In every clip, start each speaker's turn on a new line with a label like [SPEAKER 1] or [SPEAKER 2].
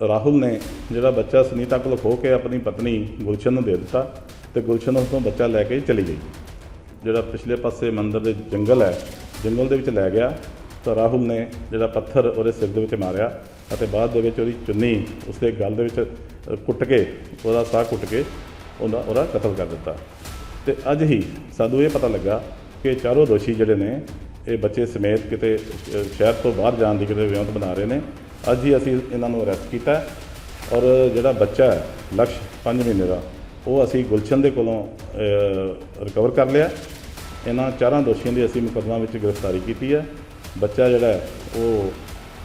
[SPEAKER 1] ਰਾਹੁਲ ਨੇ ਜਿਹੜਾ ਬੱਚਾ ਸੁਨੀਤਾ ਕੋਲ ਖੋ ਕੇ ਆਪਣੀ ਪਤਨੀ ਗੁਲਸ਼ਨ ਨੂੰ ਦੇ ਦਿੱਤਾ ਤੇ ਗੁਲਸ਼ਨ ਉਸ ਤੋਂ ਬੱਚਾ ਲੈ ਕੇ ਚਲੀ ਗਈ। ਜਿਹੜਾ ਪਿਛਲੇ ਪਾਸੇ ਮੰਦਰ ਦੇ ਜੰਗਲ ਹੈ, ਜੰਗਲ ਦੇ ਵਿੱਚ ਲੈ ਗਿਆ ਤਾਂ ਰਾਹੁਲ ਨੇ ਜਿਹੜਾ ਪੱਥਰ ਉਹਦੇ ਸਿਰ ਦੇ ਵਿੱਚ ਮਾਰਿਆ ਅਤੇ ਬਾਅਦ ਦੇ ਵਿੱਚ ਉਹਦੀ ਚੁੰਨੀ ਉਸਦੇ ਗਲ ਦੇ ਵਿੱਚ ਕੁੱਟ ਕੇ, ਉਹਦਾ ਸਾਹ ਕੁੱਟ ਕੇ ਉਹਦਾ ਉਹਦਾ ਕਤਲ ਕਰ ਦਿੱਤਾ। ਤੇ ਅੱਜ ਹੀ ਸਾਨੂੰ ਇਹ ਪਤਾ ਲੱਗਾ ਕਿ ਚਾਰੋਂ ਦੋਸ਼ੀ ਜਿਹੜੇ ਨੇ, ਇਹ ਬੱਚੇ ਸਮੇਤ ਕਿਤੇ ਸ਼ਹਿਰ ਤੋਂ ਬਾਹਰ ਜਾਣ ਦੀ ਕਿਤੇ ਵਿਉਂਤ ਬਣਾ ਰਹੇ ਨੇ ਅੱਜ ਹੀ ਅਸੀਂ ਇਹਨਾਂ ਨੂੰ ਅਰੈਸਟ ਕੀਤਾ ਔਰ ਜਿਹੜਾ ਬੱਚਾ ਹੈ ਲਕਸ਼ 5 ਮਹੀਨੇ ਦਾ ਉਹ ਅਸੀਂ ਗੁਲਸ਼ਨ ਦੇ ਕੋਲੋਂ ਰਿਕਵਰ ਕਰ ਲਿਆ। ਇਹਨਾਂ ਚਾਰਾਂ ਦੋਸ਼ੀਆਂ ਦੀ ਅਸੀਂ ਮੁਕੱਦਮਾ ਵਿੱਚ ਗ੍ਰਿਫਤਾਰੀ ਕੀਤੀ ਹੈ। ਬੱਚਾ ਜਿਹੜਾ ਹੈ ਉਹ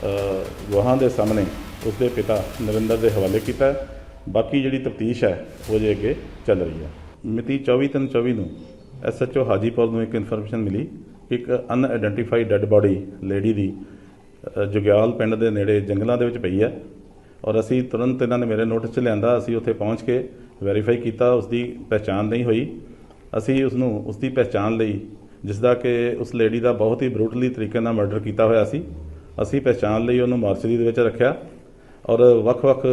[SPEAKER 1] ਅ, ਗਵਾਹਾਂ ਦੇ ਸਾਹਮਣੇ ਉਸਦੇ ਪਿਤਾ ਨਰਿੰਦਰ ਦੇ ਹਵਾਲੇ ਕੀਤਾ ਬਾਕੀ ਜਿਹੜੀ ਤਫਤੀਸ਼ ਹੈ ਉਹ ਜੇ ਅੱਗੇ ਚੱਲ ਰਹੀ ਹੈ। ਮਿਤੀ 24/3/24 ਨੂੰ ਐਸਐਚਓ ਹਾਜੀਪੁਰ ਨੂੰ ਇੱਕ ਇਨਫੋਰਮੇਸ਼ਨ ਮਿਲੀ ਇੱਕ ਅਨਆਇਡੈਂਟੀਫਾਈਡ ਡੈੱਡ ਬਾਡੀ ਲੇਡੀ ਦੀ ਜੁਗਿਆਲ ਪਿੰਡ ਦੇ ਨੇੜੇ ਜੰਗਲਾਂ ਦੇ ਵਿੱਚ ਪਈ ਹੈ ਔਰ ਅਸੀਂ ਤੁਰੰਤ ਇਹਨਾਂ ਨੇ ਮੇਰੇ ਨੋਟਿਸ 'ਚ ਲਿਆਂਦਾ, ਅਸੀਂ ਉੱਥੇ ਪਹੁੰਚ ਕੇ ਵੈਰੀਫਾਈ ਕੀਤਾ ਉਸ ਦੀ ਪਛਾਣ ਨਹੀਂ ਹੋਈ। ਅਸੀਂ ਉਸ ਨੂੰ ਉਸ ਦੀ ਪਛਾਣ ਲਈ ਜਿਸ ਦਾ ਕਿ ਉਸ ਲੇਡੀ ਦਾ ਬਹੁਤ ਹੀ ਬਰੂਟਲੀ ਤਰੀਕੇ ਨਾਲ ਮਰਡਰ ਕੀਤਾ ਹੋਇਆ ਸੀ, ਅਸੀਂ ਪਛਾਣ ਲਈ ਉਹਨੂੰ ਮਾਰਚਰੀ ਦੇ ਵਿੱਚ ਰੱਖਿਆ ਔਰ ਵੱਖ-ਵੱਖ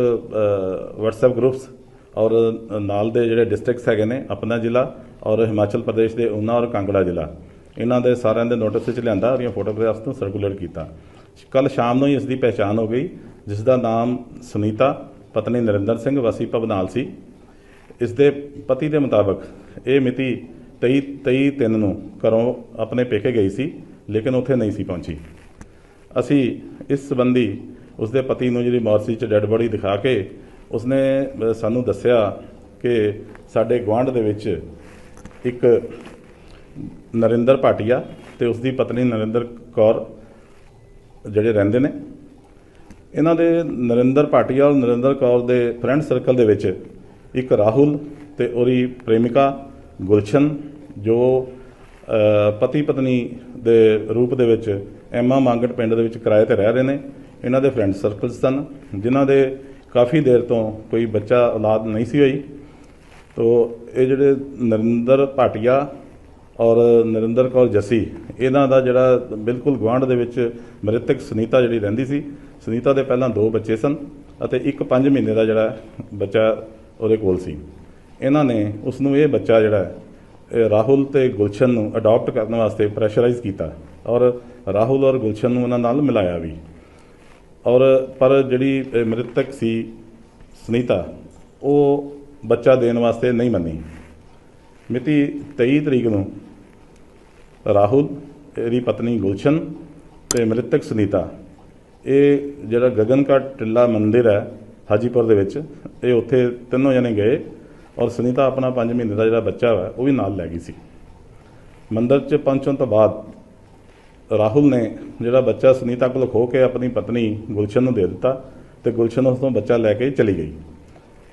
[SPEAKER 1] WhatsApp ਗਰੁੱਪਸ ਔਰ ਨਾਲ ਦੇ ਜਿਹੜੇ ਡਿਸਟ੍ਰਿਕਟਸ ਹੈਗੇ ਨੇ, ਆਪਣਾ ਜ਼ਿਲ੍ਹਾ ਔਰ ਹਿਮਾਚਲ ਪ੍ਰਦੇਸ਼ ਦੇ ਉਨਾ ਔਰ ਕਾਂਗੜਾ ਜ਼ਿਲ੍ਹਾ, ਇਹਨਾਂ ਦੇ ਸਾਰਿਆਂ ਦੇ ਨੋਟਿਸ ਵਿੱਚ ਲਿਆਂਦਾ ਔਰ ਇਹ ਫੋਟੋਗ੍ਰਾਫਸ ਨੂੰ ਸਰਕੂਲੇਟ ਕੀਤਾ। ਕੱਲ ਸ਼ਾਮ ਨੂੰ ਹੀ ਇਸ ਦੀ ਪਛਾਣ ਹੋ ਗਈ, ਜਿਸ ਦਾ ਨਾਮ ਸੁਨੀਤਾ, ਪਤਨੀ ਨਰਿੰਦਰ ਸਿੰਘ, ਵਾਸੀ ਭਵਨਾਲ ਸੀ। ਇਸ ਦੇ ਪਤੀ ਦੇ ਮੁਤਾਬਕ ਇਹ ਮਿਤੀ 23 23 ਤਿੰਨ ਨੂੰ ਘਰੋਂ ਆਪਣੇ ਪੇਕੇ ਗਈ ਸੀ, ਲੇਕਿਨ ਉੱਥੇ ਨਹੀਂ ਸੀ ਪਹੁੰਚੀ। ਅਸੀਂ ਇਸ ਸੰਬੰਧੀ ਉਸ ਦੇ ਪਤੀ ਨੂੰ ਜਿਹੜੀ ਮੋਰਚੀ 'ਚ ਡੈੱਡ ਬੋਡੀ ਦਿਖਾ ਕੇ ਉਸਨੇ ਸਾਨੂੰ ਦੱਸਿਆ ਕਿ ਸਾਡੇ ਗੁਆਂਢ ਦੇ ਵਿੱਚ ਇੱਕ ਨਰਿੰਦਰ ਭਾਟੀਆ ਤੇ ਉਸ ਦੀ ਪਤਨੀ ਨਰਿੰਦਰ ਕੌਰ ਜਿਹੜੇ ਰਹਿੰਦੇ ਨੇ, ਇਹਨਾਂ ਦੇ ਨਰਿੰਦਰ ਭਾਟੀਆ ਔਰ ਨਰਿੰਦਰ ਕੌਰ ਦੇ ਫਰੈਂਡ ਸਰਕਲ ਦੇ ਵਿੱਚ ਇੱਕ ਰਾਹੁਲ ਤੇ ਉਹਦੀ ਪ੍ਰੇਮਿਕਾ ਗੁਲਸ਼ਨ, ਜੋ ਪਤੀ ਪਤਨੀ ਦੇ ਰੂਪ ਦੇ ਵਿੱਚ ਐਮਾ ਮੰਗਟ ਪਿੰਡ ਦੇ ਵਿੱਚ ਕਿਰਾਏ ਤੇ ਰਹਿ ਰਹੇ ਨੇ। ਇਹਨਾਂ ਦੇ ਫਰੈਂਡ ਸਰਕਲ ਸਨ, ਜਿਨ੍ਹਾਂ ਦੇ ਕਾਫੀ ਦੇਰ ਤੋਂ ਕੋਈ ਬੱਚਾ ਔਲਾਦ ਨਹੀਂ ਸੀ ਹੋਈ। ਤੋ, ਇਹ ਜਿਹੜੇ ਨਰਿੰਦਰ ਭਾਟੀਆ ਔਰ ਨਰਿੰਦਰ ਕੌਰ ਜੱਸੀ, ਇਹਨਾਂ ਦਾ ਜਿਹੜਾ ਬਿਲਕੁਲ ਗੁਆਂਢ ਦੇ ਵਿੱਚ ਮ੍ਰਿਤਕ ਸੁਨੀਤਾ ਜਿਹੜੀ ਰਹਿੰਦੀ ਸੀ, ਸੁਨੀਤਾ ਦੇ ਪਹਿਲਾਂ ਦੋ ਬੱਚੇ ਸਨ ਅਤੇ ਇੱਕ 5 ਮਹੀਨੇ ਦਾ ਜਿਹੜਾ ਬੱਚਾ ਉਹਦੇ ਕੋਲ ਸੀ। ਇਹਨਾਂ ਨੇ ਉਸ ਨੂੰ ਇਹ ਬੱਚਾ ਜਿਹੜਾ ਰਾਹੁਲ ਤੇ ਗੁਲਸ਼ਨ ਨੂੰ ਅਡਾਪਟ ਕਰਨ ਵਾਸਤੇ ਪ੍ਰੈਸ਼ਰਾਈਜ਼ ਕੀਤਾ ਔਰ ਰਾਹੁਲ ਔਰ ਗੁਲਸ਼ਨ ਨੂੰ ਉਹਨਾਂ ਨਾਲ ਮਿਲਾਇਆ ਵੀ। ਔਰ ਪਰ ਜਿਹੜੀ ਮ੍ਰਿਤਕ ਸੀ ਸੁਨੀਤਾ, ਉਹ ਬੱਚਾ ਦੇਣ ਵਾਸਤੇ ਨਹੀਂ ਮੰਨੀ। ਮਿਤੀ 23 ਤਰੀਕ ਨੂੰ ਰਾਹੁਲ, ਇਹਦੀ ਪਤਨੀ ਗੁਲਸ਼ਨ ਤੇ ਮ੍ਰਿਤਕ ਸੁਨੀਤਾ। ਇਹ ਜਿਹੜਾ ਗਗਨਕਾ ਟਿੱਲਾ ਮੰਦਿਰ ਹੈ ਹਾਜੀਪੁਰ ਦੇ ਵਿੱਚ, ਇਹ ਉੱਥੇ ਤਿੰਨੋਂ ਜਣੇ ਗਏ ਔਰ ਸੁਨੀਤਾ ਆਪਣਾ 5 ਮਹੀਨੇ ਦਾ ਜਿਹੜਾ ਬੱਚਾ ਵਾ, ਉਹ ਵੀ ਨਾਲ ਲੈ ਗਈ ਸੀ। ਮੰਦਿਰ 'ਚ ਪਹੁੰਚਣ ਤੋਂ ਬਾਅਦ ਰਾਹੁਲ ਨੇ ਜਿਹੜਾ ਬੱਚਾ ਸੁਨੀਤਾ ਕੋਲ ਖੋ ਕੇ ਆਪਣੀ ਪਤਨੀ ਗੁਲਸ਼ਨ ਨੂੰ ਦੇ ਦਿੱਤਾ ਤੇ ਗੁਲਸ਼ਨ ਉਸ ਤੋਂ ਬੱਚਾ ਲੈ ਕੇ ਚਲੀ ਗਈ।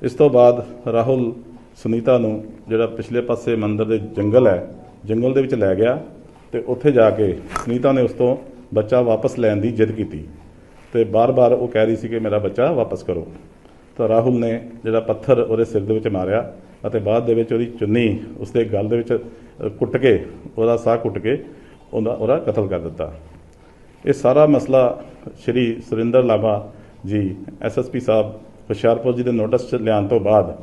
[SPEAKER 1] ਇਸ ਤੋਂ ਬਾਅਦ ਰਾਹੁਲ ਸੁਨੀਤਾ ਨੂੰ ਜਿਹੜਾ ਪਿਛਲੇ ਪਾਸੇ ਮੰਦਿਰ ਦੇ ਜੰਗਲ ਹੈ, ਜੰਗਲ ਦੇ ਵਿੱਚ ਲੈ ਗਿਆ ਤੇ ਉੱਥੇ ਜਾ ਕੇ ਸੁਨੀਤਾ ਨੇ ਉਸ ਤੋਂ ਬੱਚਾ ਵਾਪਸ ਲੈਣ ਦੀ ਜਿੱਦ ਕੀਤੀ ਤੇ ਬਾਰ-ਬਾਰ ਉਹ ਕਹਿ ਰਹੀ ਸੀ ਕਿ ਮੇਰਾ ਬੱਚਾ ਵਾਪਸ ਕਰੋ। ਤਾਂ ਰਾਹੁਲ ਨੇ ਜਿਹੜਾ ਪੱਥਰ ਉਹਦੇ ਸਿਰ ਦੇ ਵਿੱਚ ਮਾਰਿਆ ਅਤੇ ਬਾਅਦ ਦੇ ਵਿੱਚ ਉਹਦੀ ਚੁੰਨੀ ਉਸਦੇ ਗਲ ਦੇ ਵਿੱਚ ਕੁੱਟ ਕੇ, ਉਹਦਾ ਸਾਹ ਕੁੱਟ ਕੇ ਉਹਦਾ ਉਹਦਾ ਕਤਲ ਕਰ ਦਿੱਤਾ। ਇਹ ਸਾਰਾ ਮਸਲਾ ਸ਼੍ਰੀ ਸੁਰਿੰਦਰ ਲਾਭਾ ਜੀ ਐਸਐਸਪੀ ਸਾਹਿਬ, ਹੁਸ਼ਿਆਰਪੁਰ ਜੀ ਦੇ ਨੋਟਿਸ 'ਚ ਲਿਆਉਣ ਤੋਂ ਬਾਅਦ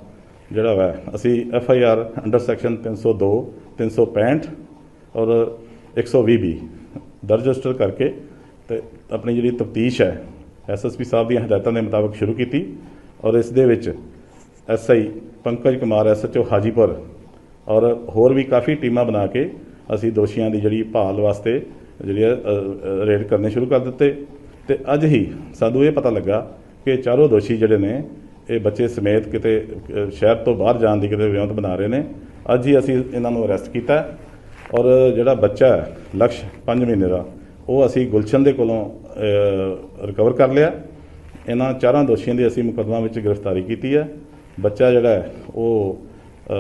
[SPEAKER 1] ਜਿਹੜਾ ਵਾ, ਅਸੀਂ F I R under section 302 365 ਔਰ 120 ਬੀ। ਦਰਜ ਰਜਿਸਟਰ ਕਰਕੇ ਤੇ ਆਪਣੀ ਜਿਹੜੀ ਤਫਤੀਸ਼ ਹੈ ਐਸਐਸਪੀ ਸਾਹਿਬ ਦੀਆਂ ਹਦਾਇਤਾਂ ਦੇ ਮੁਤਾਬਕ ਸ਼ੁਰੂ ਕੀਤੀ ਔਰ ਇਸ ਦੇ ਵਿੱਚ ਐਸਆਈ ਪੰਕਜ ਕੁਮਾਰ ਐਸਐਚਓ ਹਾਜੀਪੁਰ ਔਰ ਹੋਰ ਵੀ ਕਾਫੀ ਟੀਮਾਂ ਬਣਾ ਕੇ ਅਸੀਂ ਦੋਸ਼ੀਆਂ ਦੀ ਜਿਹੜੀ ਭਾਲ ਵਾਸਤੇ ਜਿਹੜੀ ਹੈ, ਰੇਡ ਕਰਨੇ ਸ਼ੁਰੂ ਕਰ ਦਿੱਤੇ। ਤੇ ਅੱਜ ਹੀ ਸਾਨੂੰ ਇਹ ਪਤਾ ਲੱਗਾ ਕਿ ਚਾਰੋਂ ਦੋਸ਼ੀ ਜਿਹੜੇ ਨੇ ਇਹ ਬੱਚੇ ਸਮੇਤ ਕਿਤੇ ਸ਼ਹਿਰ ਤੋਂ ਬਾਹਰ ਜਾਣ ਦੀ ਕਿਤੇ ਵਿਉਂਤ ਬਣਾ ਰਹੇ ਨੇ। ਅੱਜ ਹੀ ਅਸੀਂ ਇਹਨਾਂ ਨੂੰ ਅਰੈਸਟ ਕੀਤਾ। ਔਰ ਜਿਹੜਾ ਬੱਚਾ ਹੈ ਲਕਸ਼ 5 ਮਹੀਨੇ ਦਾ ਉਹ ਅਸੀਂ ਗੁਲਸ਼ਨ ਦੇ ਕੋਲੋਂ ਰਿਕਵਰ ਕਰ ਲਿਆ। ਇਹਨਾਂ ਚਾਰਾਂ ਦੋਸ਼ੀਆਂ ਦੀ ਅਸੀਂ ਮੁਕੱਦਮਾ ਵਿੱਚ ਗ੍ਰਿਫਤਾਰੀ ਕੀਤੀ ਹੈ। ਬੱਚਾ ਜਿਹੜਾ ਹੈ ਉਹ ਅ,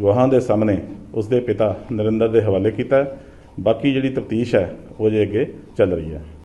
[SPEAKER 1] ਗਵਾਹਾਂ ਦੇ ਸਾਹਮਣੇ ਉਸਦੇ ਪਿਤਾ ਨਰਿੰਦਰ ਦੇ ਹਵਾਲੇ ਕੀਤਾ ਬਾਕੀ ਜਿਹੜੀ ਤਫਤੀਸ਼ ਹੈ ਉਹ ਜੇ ਅੱਗੇ ਚੱਲ ਰਹੀ ਹੈ।